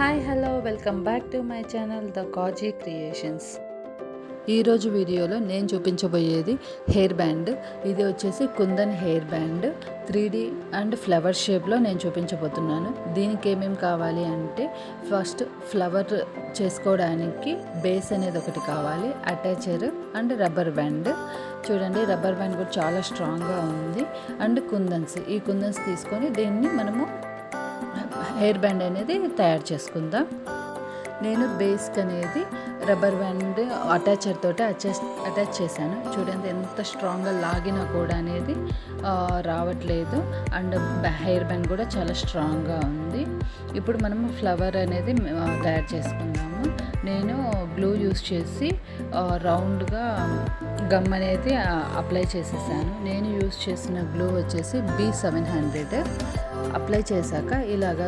Hi hello welcome back to my channel the Kazi creations ఈరోజు వీడియోలో నేను చూపించబోయేది హెయిర్ బ్యాండ్. ఇది వచ్చేసి kundan hair band. Three D and flower షేప్లో నేను చూపించబోతున్నాను. దీనికి ఏమేమి కావాలి అంటే ఫస్ట్ ఫ్లవర్ చేసుకోవడానికి బేస్ అనేది ఒకటి కావాలి అటాచర్ అండ్ రబ్బర్ బ్యాండ్. చూడండి రబ్బర్ బ్యాండ్ కూడా చాలా స్ట్రాంగ్గా ఉంది. అండ్ కుందన్స్. ఈ కుందన్స్ తీసుకొని దీన్ని మనము హెయిర్ బ్యాండ్ అనేది తయారు చేసుకుందాం. నేను బేస్క్ అనేది రబ్బర్ బ్యాండ్ అటాచర్ తోటి అటాచ్ అటాచ్ చేశాను. చూడండి ఎంత స్ట్రాంగ్గా లాగినా కూడా అనేది రావట్లేదు. అండ్ హెయిర్ బ్యాండ్ కూడా చాలా స్ట్రాంగ్గా ఉంది. ఇప్పుడు మనము ఫ్లవర్ అనేది తయారు చేసుకుందాము. నేను గ్లూ యూస్ చేసి రౌండ్గా గమ్ అనేది అప్లై చేసేసాను. నేను యూస్ చేసిన గ్లూ వచ్చేసి బీ సెవెన్ హండ్రెడ్. అప్లై చేశాక ఇలాగ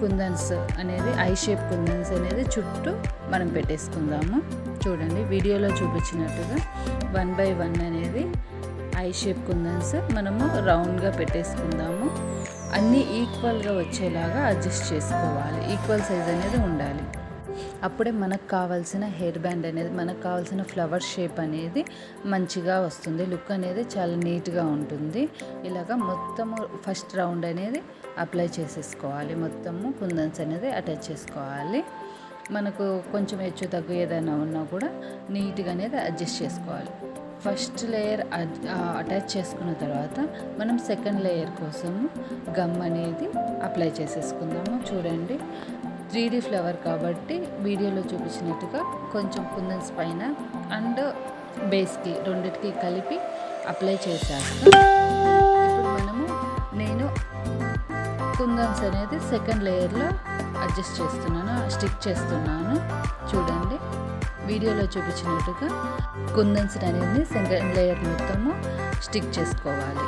కుందన్స్ అనేది ఐ షేప్ కుందన్స్ అనేది చుట్టూ మనం పెట్టేసుకుందాము. చూడండి వీడియోలో చూపించినట్టుగా వన్ బై వన్ అనేది ఐ షేప్ కుందన్స్ మనము రౌండ్గా పెట్టేసుకుందాము. అన్నీ ఈక్వల్గా వచ్చేలాగా అడ్జస్ట్ చేసుకోవాలి. ఈక్వల్ సైజ్ అనేది ఉండాలి. అప్పుడే మనకు కావాల్సిన హెయిర్ బ్యాండ్ అనేది మనకు కావాల్సిన ఫ్లవర్ షేప్ అనేది మంచిగా వస్తుంది. లుక్ అనేది చాలా నీట్గా ఉంటుంది. ఇలాగా మొత్తము ఫస్ట్ రౌండ్ అనేది అప్లై చేసేసుకోవాలి. మొత్తము కుందన్స్ అనేది అటాచ్ చేసుకోవాలి. మనకు కొంచెం హెచ్చు తగ్గు ఏదైనా ఉన్నా కూడా నీట్గా అనేది అడ్జస్ట్ చేసుకోవాలి. ఫస్ట్ లేయర్ అటాచ్ చేసుకున్న తర్వాత మనం సెకండ్ లేయర్ కోసము గమ్ అనేది అప్లై చేసేసుకుందాము. చూడండి. త్రీ డీ ఫ్లవర్ కాబట్టి వీడియోలో చూపించినట్టుగా కొంచెం కుందన్స్ పైన అండ్ బేస్కి రెండిటికి కలిపి అప్లై చేశాను ఇప్పుడు మనము నేను కుందన్స్ అనేది సెకండ్ లేయర్లో అడ్జస్ట్ చేస్తున్నాను స్టిక్ చేస్తున్నాను. చూడండి వీడియోలో చూపించినట్టుగా కుందన్స్ అనేది సెకండ్ లేయర్ మొత్తము స్టిక్ చేసుకోవాలి.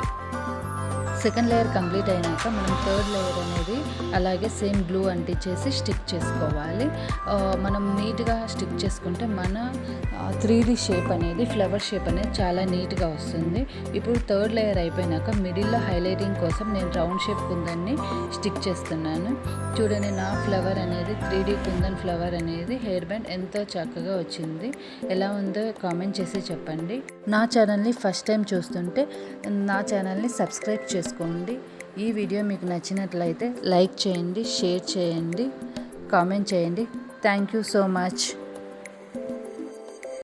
సెకండ్ లేయర్ కంప్లీట్ అయినాక మనం థర్డ్ లేయర్ అనేది అలాగే సేమ్ గ్లూ అంటించేసి స్టిక్ చేసుకోవాలి. మనం నీట్గా స్టిక్ చేసుకుంటే మన త్రీ డి షేప్ అనేది ఫ్లవర్ షేప్ అనేది చాలా నీట్గా వస్తుంది. ఇప్పుడు థర్డ్ లేయర్ అయిపోయినాక మిడిల్లో హైలైటింగ్ కోసం నేను రౌండ్ షేప్ కుందన్ని స్టిక్ చేస్తున్నాను. చూడండి నా ఫ్లవర్ అనేది త్రీ డి కుందన్ ఫ్లవర్ అనేది హెయిర్ బ్యాండ్ ఎంతో చక్కగా వచ్చింది. ఎలా ఉందో కామెంట్ చేసి చెప్పండి. నా ఛానల్ని ఫస్ట్ టైం చూస్తుంటే నా ఛానల్ని సబ్స్క్రైబ్ చేసుకోండి. ఈ వీడియో మీకు నచ్చినట్లయితే లైక్ చేయండి షేర్ చేయండి కామెంట్ చేయండి. Thank you so much.